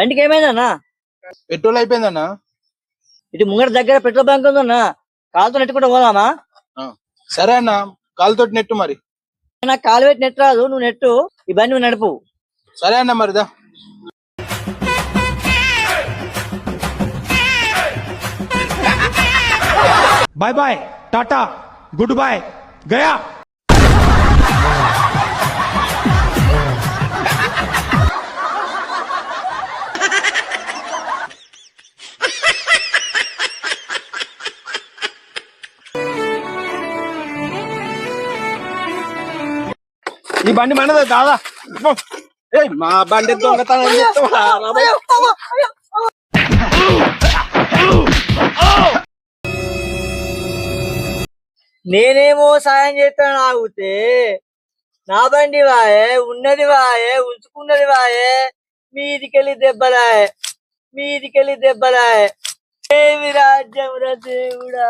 బండికి ఏమైందన్నా పెట్రోల్ అయిపోయిందన్నా ఇది ముంగడ దగ్గర పెట్రోల్ బంక్ ఉందన్నా కాలుతో నెట్టుకుంటూ పోదామా సరే అన్న కాలుతో నెట్టు మరి నాకు కాలు పెట్టి నెట్ రాదు నువ్వు నెట్టు ఈ బండి నడుపు సరే అన్న మరిదా bye bye Tata good bye గయా ఈ బండి మండదా दादा ఏ మా బండి దొంగతనం చేస్తావా రామా నేనేమో సాయం చేత నాగుతే నా బండి వాయే ఉన్నది వాయే ఉచ్చుకున్నది వాయే మీదికెళ్లి దెబ్బ నాయే మీదికెళ్లి దెబ్బ నాయే ఏ విరాజ్ జమర దేవడా